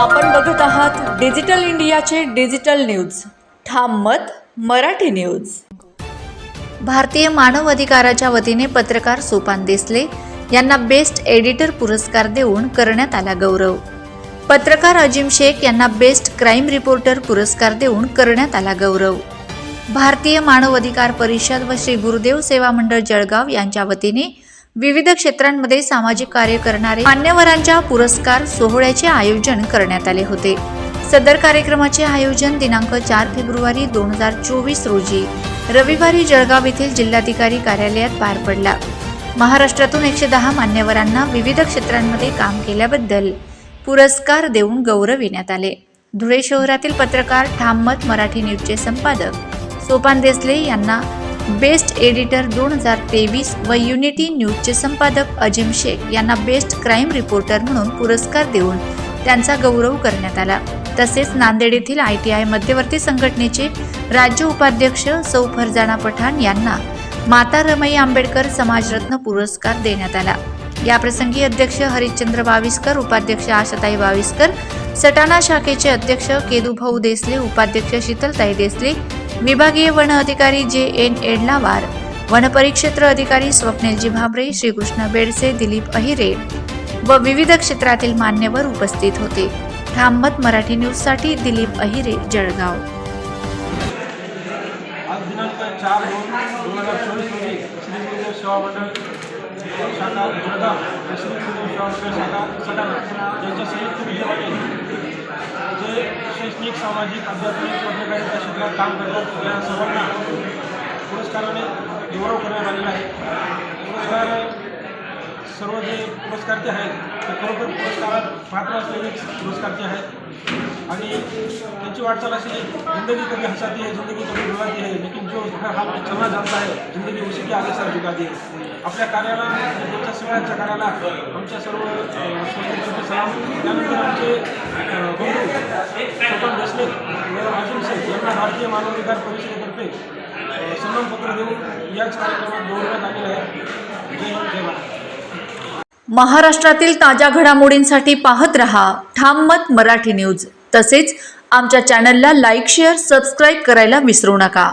आपण बघत आहात डिजिटल इंडियाचे डिजिटल न्यूज. ठाम मत मराठी न्यूज. भारतीय मानव अधिकाराच्या वतीने पत्रकार सोपान देसले यांना बेस्ट एडिटर पुरस्कार देऊन करण्यात आला गौरव. पत्रकार अजिम शेख यांना बेस्ट क्राईम रिपोर्टर पुरस्कार देऊन करण्यात आला गौरव. भारतीय मानव अधिकार परिषद व श्री गुरुदेव सेवा मंडळ जळगाव यांच्या वतीने विविध क्षेत्रांमध्ये सामाजिक कार्य करणारे मान्यवरांच्या पुरस्कार सोहळ्याचे आयोजन करण्यात आले होते. सदर कार्यक्रमाचे आयोजन दिनांक चार फेब्रुवारी दोन हजार चोवीस रोजी रविवारी जळगाव येथील जिल्हाधिकारी कार्यालयात पार पडला. महाराष्ट्रातून एकशे दहा मान्यवरांना विविध क्षेत्रांमध्ये काम केल्याबद्दल पुरस्कार देऊन गौरविण्यात आले. धुळे शहरातील पत्रकार ठाममत मराठी न्यूजचे संपादक सोपान देसले यांना बेस्ट एडिटर दोन हजार तेवीस व युनिटी न्यूजचे संपादक अजिम शेख यांना बेस्ट क्राईम रिपोर्टर म्हणून पुरस्कार देऊन त्यांचा गौरव करण्यात आला. तसेच नांदेड येथील आय टी आय मध्यवर्ती संघटनेचे राज्य उपाध्यक्ष सौ फरजाना पठाण यांना माता रमई आंबेडकर समाजरत्न पुरस्कार देण्यात आला. याप्रसंगी अध्यक्ष हरिश्चंद्र बाविस्कर उपाध्यक्ष आशाताई बाविस्कर सटाणा शाखेचे अध्यक्ष केदुभाऊ देसले उपाध्यक्ष शीतलताई देसले विभागीय वन अधिकारी जे एन एडलावार वनपरिक्षेत्र अधिकारी स्वप्नेलजी भाबरे श्रीकृष्ण बेडसे दिलीप अहिरे व विविध क्षेत्रातील मान्यवर उपस्थित होते. ठाममत मराठी न्यूजसाठी दिलीप अहिरे जळगाव. चार दोन हजार चोवीस रोजी श्री गुरुदेव सेवा मंडळ शाखा श्री गुरुदेव सेवा मंडळ शाखा सटाणा यांच्या संयुक्त विद्यमाने शैक्षणिक सामाजिक आध्यात्मिक पत्रकारिता क्षेत्रात काम करतात या सर्वांना पुरस्काराने गौरव करण्यात आलेला आहे. पुरस्कार सर्व जे पुरस्कारचे आहेत ते खरोखर पुरस्कारात पात्र असलेले पुरस्कारचे आहेत. आणि त्यांची वाटचाल अशी जिंदगी कभी हसाती है जिंदगी कभी रुलाती है लेकिन जो हर हाल में चलना जानता है जिंदगी उसी के आगे सर झुकाती है आपल्या कार्याला त्यांच्या सगळ्यांच्या कार्याला आमच्या सर्व सलाम. त्यानंतर आमचे अ, बंधू स्वपन देशले व अजिम शेख यांना भारतीय मानवाधिकार परिषदेतर्फे सन्मानपत्र देऊन याच कार्यक्रमात गौरवण्यात आलेलं आहे. जय जय महाराष्ट्रातील ताज्या घडामोडींसाठी पाहत रहा ठाम मत मराठी न्यूज. तसेच आमच्या चॅनलला लाईक शेअर सबस्क्राईब करायला विसरू नका.